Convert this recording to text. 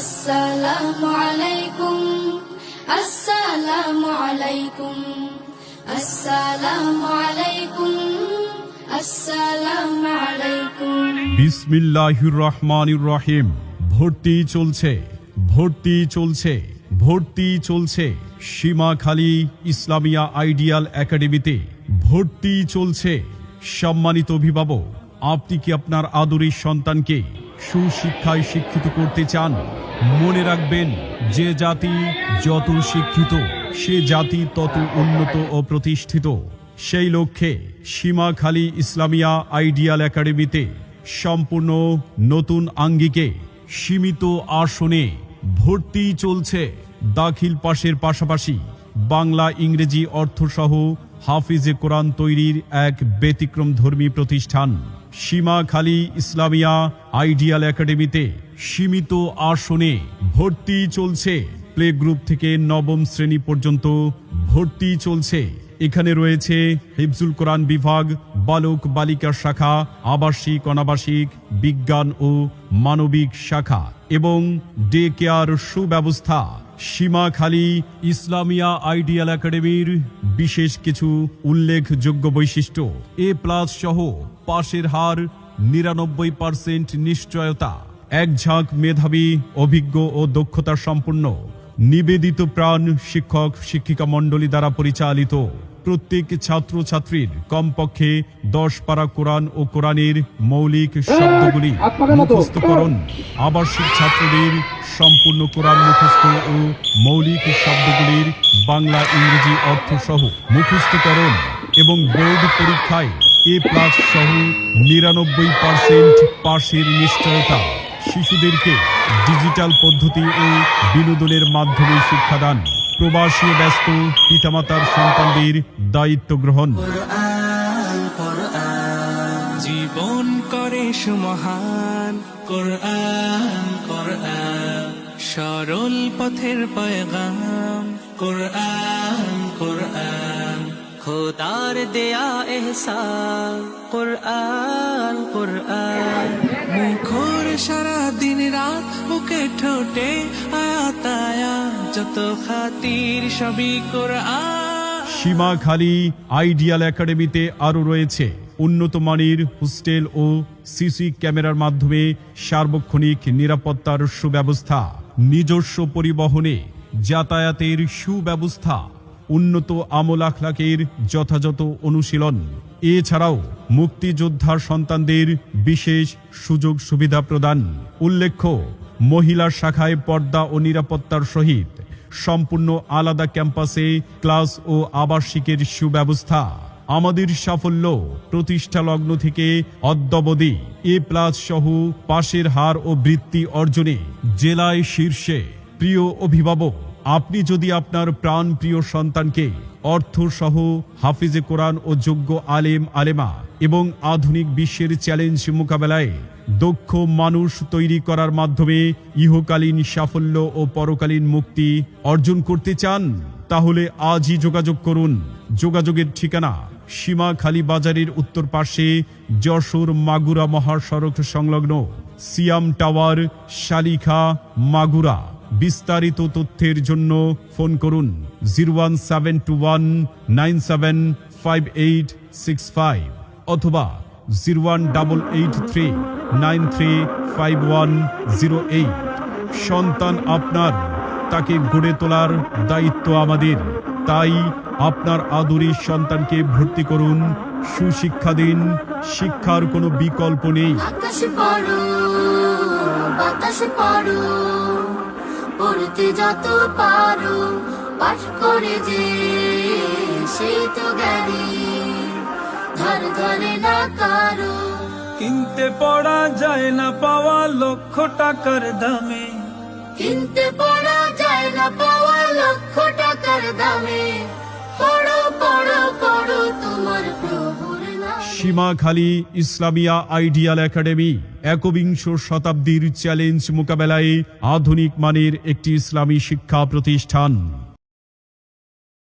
আসসালামু আলাইকুম আসসালামু আলাইকুম আসসালামু আলাইকুম আসসালামু আলাইকুম। বিসমিল্লাহির রহমানির রহিম। ভর্তি চলছে ভর্তি চলছে ভর্তি চলছে। সীমাখালী ইসলামিয়া আইডিয়াল একাডেমিতে ভর্তি চলছে। সম্মানিত অভিভাবক, আপনি কি আপনার আদরের সন্তানকে সুশিক্ষায় শিক্ষিত করতে চান, মনে রাখবেন যে জাতি যত শিক্ষিত, সে জাতি তত উন্নত ও প্রতিষ্ঠিত। সেই লক্ষ্যে সীমাখালী ইসলামিয়া আইডিয়াল একাডেমিতে সম্পূর্ণ নতুন আঙ্গিকে সীমিত আসনে ভর্তি চলছে। দাখিল পাশের পাশাপাশি বাংলা ইংরেজি অর্থসহ হাফিজে কোরআন তৈরির এক ব্যতিক্রম ধর্মী প্রতিষ্ঠান। সীমাখালী ইসলামিয়া আইডিয়াল একাডেমিতে সীমিত আসনে ভর্তি চলছে। প্লে গ্রুপ থেকে নবম শ্রেণি পর্যন্ত ভর্তি চলছে। এখানে রয়েছে হিফজুল কোরআন বিভাগ বালক বালিকা শাখা, আবাসিক, অনাবাসিক, বিজ্ঞান ও মানবিক শাখা এবং ডে কেয়ার সুব্যবস্থা। সীমাখালী ইসলামিয়া আইডিয়াল একাডেমির বিশেষ কিছু উল্লেখযোগ্য বৈশিষ্ট্য। এ প্লাস সহ পাশের হার নিরানব্বই পার্সেন্ট নিশ্চয়তা। এক ঝাঁক মেধাবী, অভিজ্ঞ ও দক্ষতা সম্পন্ন, নিবেদিত প্রাণ শিক্ষক, শিক্ষিকা মণ্ডলী দ্বারা পরিচালিত। প্রত্যেক ছাত্র ছাত্রীর কমপক্ষে দশ পারা কোরআন ও কোরআনের মৌলিক শব্দগুলি মুখস্থকরণ আবাসিক ছাত্রদের সম্পূর্ণ কোরআন মুখস্থ ও মৌলিক শব্দগুলির বাংলা ইংরেজি অর্থ সহ মুখস্থকরণ এবং বোর্ড পরীক্ষায় এ প্লাস সহ নিরানব্বই পার্সেন্ট পাশের নিশ্চয়তা। শিশুদেরকে ডিজিটাল পদ্ধতি ও বিনোদনের মাধ্যমে শিক্ষাদান প্রবাসী ব্যস্ত পিতামাতার সন্তানদের দায়িত্ব গ্রহণ। জীবন করে সুমহান। সরল পথের পয়গাম। কোরআন কোরআন। খোদার দেয়া এহসান। কোরআন কোরআন। মুখর সারা বুকে ঠোঁটে যত খাতির সবই কোরআন। সীমাখালী আইডিয়াল একাডেমিতে আরও রয়েছে উন্নত মানের হোস্টেল ও সিসি ক্যামেরার মাধ্যমে সার্বক্ষণিক নিরাপত্তার সুব্যবস্থা, নিজস্ব পরিবহনে যাতায়াতের সুব্যবস্থা, উন্নত আমল আখলাকের যথাযথ অনুশীলন। এছাড়াও মুক্তিযোদ্ধার সন্তানদের বিশেষ সুযোগ সুবিধা প্রদান। উল্লেখ্য মহিলা শাখায় পর্দা ও নিরাপত্তার সহিত সম্পূর্ণ আলাদা ক্যাম্পাসে ক্লাস ও আবাসিকের সুব্যবস্থা। আমাদের সাফল্য প্রতিষ্ঠা লগ্ন থেকে অদ্যবধি এ প্লাস সহ পাশের হার ও বৃত্তি অর্জনে জেলায় শীর্ষে। প্রিয় অভিভাবক, আপনি যদি আপনার প্রাণ প্রিয় সন্তানকে অর্থ সহ হাফিজে কোরআন ও যোগ্য আলেম, আলেমা এবং আধুনিক বিশ্বের চ্যালেঞ্জ মোকাবেলায় দক্ষ মানুষ তৈরি করার মাধ্যমে ইহকালীন সাফল্য ও পরকালীন মুক্তি অর্জন করতে চান, তাহলে আজই যোগাযোগ করুন। যোগাযোগের ঠিকানা সীমাখালী বাজারের উত্তর পাশে যশোর মাগুরা মহাসড়ক সংলগ্ন সিয়াম টাওয়ার, শালিখা, মাগুরা। বিস্তারিত তথ্যের জন্য ফোন করুন zero one seven two one nine seven five eight six five. অথবা zero one double eight three nine three five one zero eight. সন্তান আপনার, তাকে গড়ে তোলার দায়িত্ব আমাদের। তাই আপনার আদুরি সন্তানকে ভর্তি করুন, সুশিক্ষা দিন, শিক্ষার কোনো বিকল্প নেই। পড়তে যত পারো করে যে, সেই তো জ্ঞানী। ধরে না কারও। কিনতে পড়া যায় না পাওয়া লক্ষ টাকার দামে। কিনতে পড়া যায় না পাওয়া লক্ষ টাকার দামে। পড়ো পড়ো পড়ো তোমার প্রভুর সীমাখালী ইসলামিয়া আইডিয়াল একাডেমি একবিংশ শতাব্দীর চ্যালেঞ্জ মোকাবেলায় আধুনিক মানের একটি ইসলামী শিক্ষা প্রতিষ্ঠান।